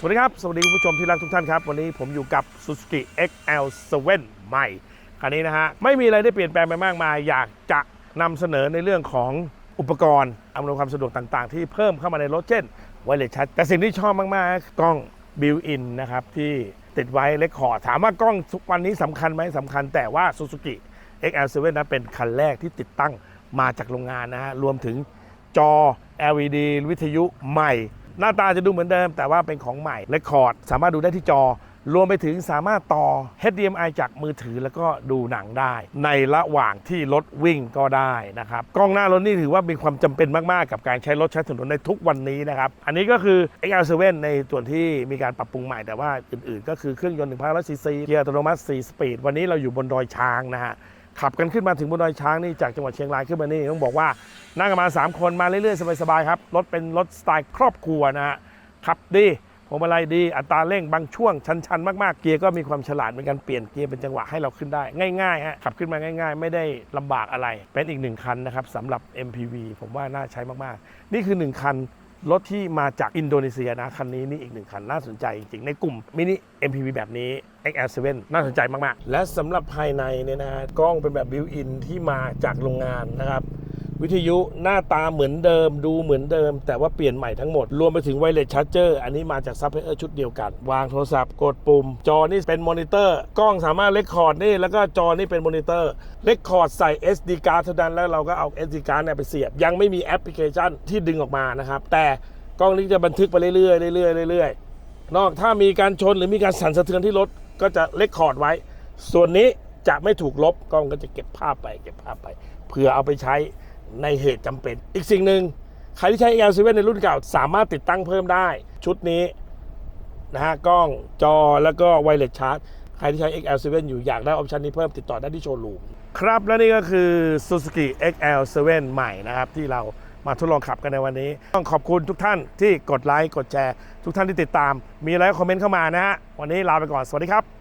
สวัสดีครับ สวัสดีคุณผู้ชมที่รักทุกท่านครับ วันนี้ผมอยู่กับ Suzuki XL7 ใหม่ คันนี้นะฮะ ไม่มีอะไรได้เปลี่ยนแปลงไปมากมาย อยากจะนำเสนอในเรื่องของอุปกรณ์อำนวยความสะดวกต่างๆ ที่เพิ่มเข้ามาในรถเช่นไวเลสชัดแต่สิ่งที่ชอบมากๆ กล้องบิวอินนะครับ ที่ติดไว้เลคคอร์ดถามว่ากล้องทุกวันนี้สำคัญไหมสำคัญแต่ว่า Suzuki XL7 นั้นเป็นคันแรกที่ติดตั้งมาจากโรงงานนะฮะรวมถึงจอ LED วิทยุใหม่ หน้าตาจะดูเหมือนเดิม แต่ว่าเป็นของใหม่เลคคอร์ดสามารถดูได้ที่จอ รวมไปถึงสามารถต่อ HDMI จากมือถือแล้วก็ดูหนังได้ ในระหว่างที่รถวิ่งก็ได้นะครับ กล้องหน้ารถนี่ถือว่ามีความจำเป็นมาก ๆ กับการใช้รถใช้ถนนในทุกวันนี้นะครับ อันนี้ก็คือ XL7 ในส่วนที่มีการปรับปรุงใหม่แต่ว่าอื่น ๆ ก็คือเครื่องยนต์1,500ซีซีเกียร์อัตโนมัติ4สปีดวันนี้เราอยู่บนดอยช้างนะฮะ ขับกันขึ้นมาถึงบนดอยช้างนี่จากจังหวัดเชียงรายขึ้นมานี่ต้องบอกว่านั่งกันมา 3 คนมาเรื่อยๆสบายๆครับรถเป็นรถสไตล์ครอบครัวนะฮะขับดีพวงมาลัยดีอัตราเร่งบางช่วงชันๆมากๆเกียร์ก็มีความฉลาดในการเปลี่ยนเกียร์เป็นจังหวะให้เราขึ้นได้ ง่ายๆฮะขับขึ้นมาง่าย ๆ ไม่ได้ลำบากอะไร เป็นอีกหนึ่งคันนะครับสำหรับ MPV ผมว่าน่าใช้มากๆ นี่คือหนึ่งคัน รถที่มาจากอินโดนีเซียนะ คันนี้นี่อีกหนึ่งคันน่าสนใจจริงๆในกลุ่มมินิ MPV แบบนี้ XL7 น่าสนใจมาก ๆ และสำหรับภายในเนี่ยนะกล้องเป็นแบบบิวอินที่มาจากโรงงานนะครับ วิทยุหน้าตาเหมือนเดิม ดูเหมือนเดิม แต่ว่าเปลี่ยนใหม่ทั้งหมด รวมไปถึงไวเลสชาร์เจอร์อันนี้มาจากซับเพลเออร์ชุดเดียวกัน วางโทรศัพท์กดปุ่ม จอนี่เป็นมอนิเตอร์ กล้องสามารถเลคคอร์ดนี่ แล้วก็จอนี่เป็นมอนิเตอร์เลคคอร์ดใส่ SD card เท่านั้นแล้วเราก็เอา SD card เนี่ยไปเสียบ ยังไม่มีแอปพลิเคชันที่ดึงออกมานะครับแต่กล้องนี้จะบันทึกไปเรื่อยๆเรื่อยๆเรื่อยๆนอกถ้ามีการชนหรือมีการสั่นสะเทือนที่รถก็จะเลคคอร์ดไว้ ส่วนนี้จะไม่ถูกลบกล้องก็จะเก็บภาพไปเก็บภาพไปเผื่อเอาไปใช้ ในเหตุจำเป็น อีกสิ่งหนึ่งใครที่ใช้ L7 ในรุ่นเก่า สามารถติดตั้งเพิ่มได้ ชุดนี้นะฮะกล้องจอแล้วก็ไวเลสชาร์จใครที่ใช้ XL7 อยู่อยากได้ออปชันนี้เพิ่มติดต่อได้ที่โชว์รูมครับและนี่ก็คือ Suzuki XL7 ใหม่นะครับ ที่เรามาทดลองขับกันในวันนี้ ต้องขอบคุณทุกท่านที่กดไลค์กดแชร์ ทุกท่านที่ติดตามมีอะไรคอมเมนต์เข้ามานะฮะวันนี้ลาไปก่อนสวัสดีครับ